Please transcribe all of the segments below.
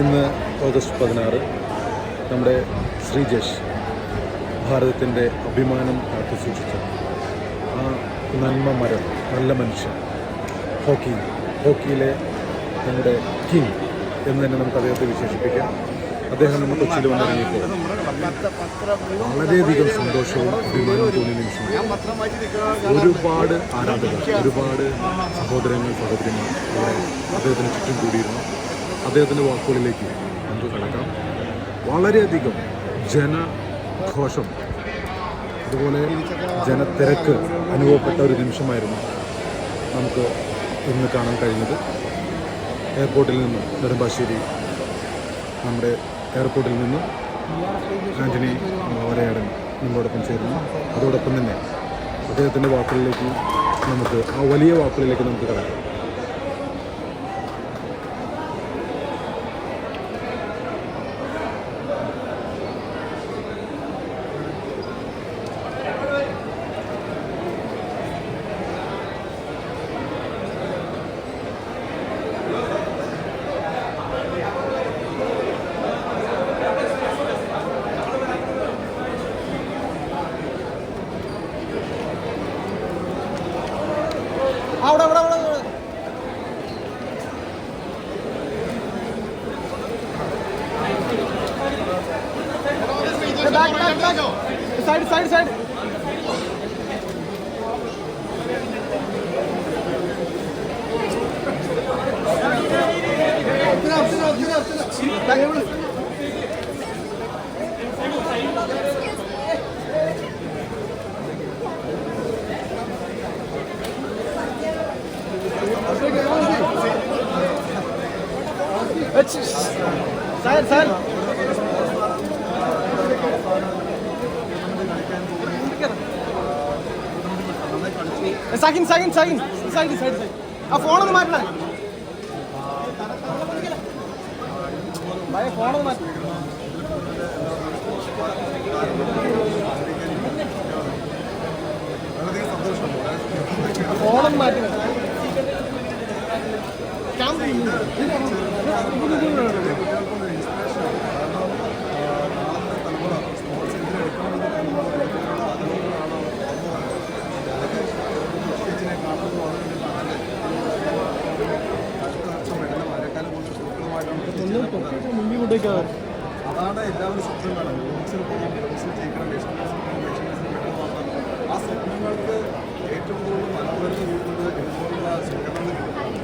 ഇന്ന് ഓഗസ്റ്റ് പതിനാറ് നമ്മുടെ ശ്രീജേഷ് ഭാരതത്തിന്റെ അഭിമാനം കാത്തു സൂക്ഷിച്ച ആ നന്മ മരം നല്ല മനുഷ്യൻ ഹോക്കി ഹോക്കിയിലെ നമ്മുടെ കിങ് എന്ന് തന്നെ നമുക്ക് അദ്ദേഹത്തെ വിശേഷിപ്പിക്കാം. അദ്ദേഹം നമ്മൾ കൊച്ചിയിൽ വന്നിറങ്ങിയപ്പോൾ വളരെയധികം സന്തോഷവും അഭിമാനവും തോന്നിയ നിമിഷം ഒരുപാട് ആരാധകർ ഒരുപാട് സഹോദരങ്ങൾ സഹോദരിമാർ അദ്ദേഹത്തിന് ചുറ്റും കൂടിയിരുന്നു. അദ്ദേഹത്തിന്റെ വാക്കുകളിലേക്ക് നമുക്ക് കടക്കാം. വളരെയധികം ജനഘോഷം അതുപോലെ ജനത്തിരക്ക് അനുഭവപ്പെട്ട ഒരു നിമിഷമായിരുന്നു നമുക്ക് ഇന്ന് കാണാൻ കഴിഞ്ഞത്. എയർപോർട്ടിൽ നിന്ന് നെടുമ്പാശ്ശേരി നമ്മുടെ എയർപോർട്ടിൽ നിന്ന് ആന്റണി വരയാടൻ നമ്മളോടൊപ്പം ചേരുന്നു. അതോടൊപ്പം തന്നെ അദ്ദേഹത്തിന്റെ വാക്കുകളിലേക്ക് നമുക്ക് ആ വലിയ വാക്കുകളിലേക്ക് നമുക്ക് കടക്കാം. Back. Side, side, side. Back. Side, second second second side side ആ ഫോണൊന്ന് മാറ്റണേ. ഫോണൊന്ന് മാറ്റണം. ഫോണൊന്ന് മാറ്റണം. മുമ്പിൽ എല്ലാവരും സ്വപ്നം കാണാം ഒളിമ്പിക്സിൽ പോകണം ഒളിമ്പിക്സിൽ ജയിക്കണം ആ സ്വപ്നങ്ങൾക്ക് ഏറ്റവും കൂടുതൽ മനോഹരം കൂടുന്നത് ഇതുപോലുള്ള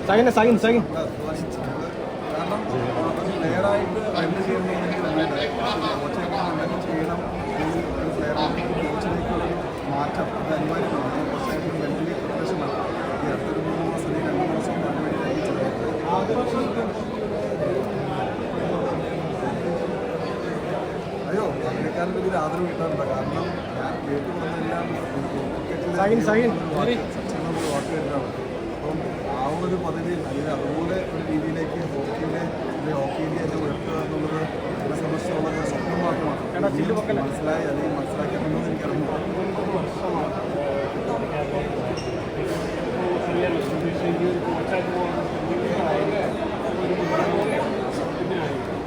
സെക്കൻഡ് സെക്കൻഡ് സെക്കൻഡ് കാരണം റണ്ണ് ചെയ്യുന്നതെങ്കിൽ കോച്ചായിട്ട് ചെയ്യണം അമേരിക്കാരുടെ ഒരു ആദരവ് കിട്ടാറുണ്ട്. കാരണം ഞാൻ കേട്ടു വന്നെല്ലാം സഹിൻ, സഹിൻ. ശരി. വാക്ക് കേട്ടാണ് അപ്പം ആ ഒരു പദവിയിൽ അല്ലെങ്കിൽ അതുപോലെ ഒരു രീതിയിലേക്ക് ഹോക്കിയിലെ അല്ലെങ്കിൽ ഹോക്കി ഇന്ത്യ എന്നെ ഉയർത്തുക എന്നുള്ളത് എന്നെ സംബന്ധിച്ചുള്ള ഒരു സ്വപ്നം മാത്രമാണ് മനസ്സിലായി അല്ലെങ്കിൽ മനസ്സിലാക്കിയിട്ടുണ്ടെന്ന് എനിക്കറിഞ്ഞു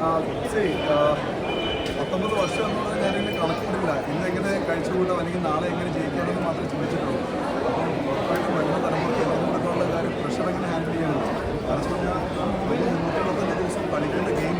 ആ, ശരി. പത്തൊമ്പത് വർഷം എന്നുള്ള ഞാനിങ്ങനെ കണക്കിടില്ല ഇന്ന് എങ്ങനെ കഴിച്ചുകൂട്ടാം അല്ലെങ്കിൽ നാളെ എങ്ങനെ ജയിക്കാമെന്ന് മാത്രമേ ചിന്തിച്ചിട്ടുള്ളൂ. അപ്പം ഉറപ്പായിട്ടും വരുന്ന തലമുറയ്ക്ക് തിരഞ്ഞെടുക്കാനുള്ള കാര്യം പ്രഷർ എങ്ങനെ ഹാൻഡിൽ ചെയ്യണം. കാരണം പറഞ്ഞാൽ ഒരു മുന്നൂറ്റമ്പത്തഞ്ച് ദിവസം കളിക്കേണ്ട ഗെയിമാണ്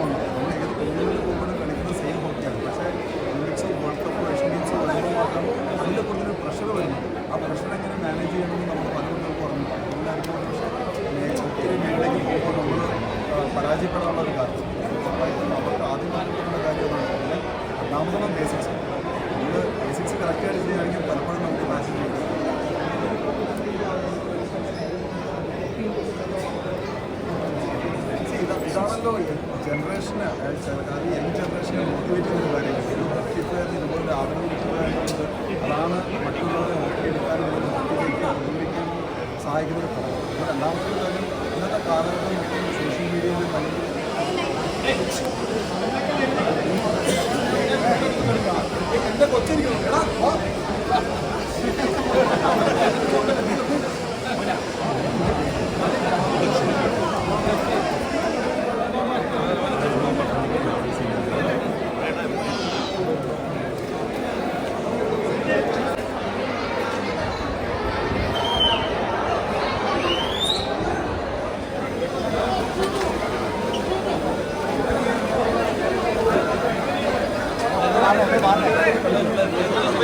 ജനറേഷന് അത് യങ് ജനറേഷനെ മോട്ടിവേറ്റ് ചെയ്യുന്ന ഒരു കാര്യം ഒരു ഹോക്കി പ്ലെയർ ഇതുപോലെ കിട്ടുക എന്നുള്ളത് അതാണ് മറ്റുള്ളവരെ എടുക്കാനും ഹോക്കിയിലേക്ക് അവതരിപ്പിക്കാൻ സഹായിക്കുന്ന ഒരു ഘടകം. രണ്ടാമത്തെ കാര്യം ഇന്നത്തെ കാലഘട്ടം മൊത്തം സോഷ്യൽ മീഡിയയിൽ അല്ലെങ്കിൽ എന്റെ കൊച്ചിരിക്കുന്നു എടാ बाहर बाहर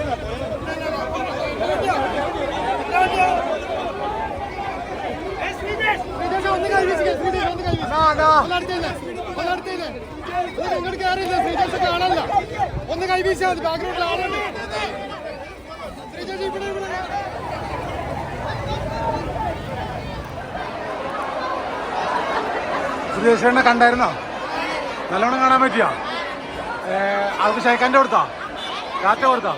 ഒന്ന് കൈവീശാ മതി ബാക്ക്ഗ്രൗണ്ടിൽ ആളുണ്ട് ശ്രീജേഷ് ഇവിടെ ഇവിടെ. സുരേഷേണ്ണ കണ്ടായിരുന്നോ? നല്ലോണം കാണാൻ പറ്റിയ? അത് ശൈക്കാന്റെ കൊടുത്താ? ടാറ്റ കൊടുത്താ?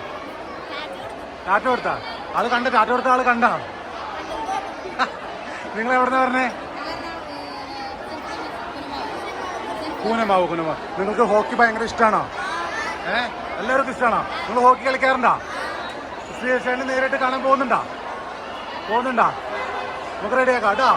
ടാറ്റ കൊടുത്താ? അത് കണ്ട ടാറ്റ കൊടുത്ത ആൾ കണ്ടാ? നിങ്ങൾ എവിടെന്നാ പറഞ്ഞേ? കൂനമാവോ കൂനമാ നിങ്ങൾക്ക് ഹോക്കി ഭയങ്കര ഇഷ്ടമാണോ ഏ? എല്ലാവർക്കും ഇഷ്ടമാണോ നിങ്ങൾ ഹോക്കി കളിക്കാറുണ്ടോ? സുരേഷേണ്ണ നേരിട്ട് കാണാൻ പോകുന്നുണ്ടോ? പോകുന്നുണ്ടോ? നമുക്ക് റെഡിയാക്കാം കേട്ടോ?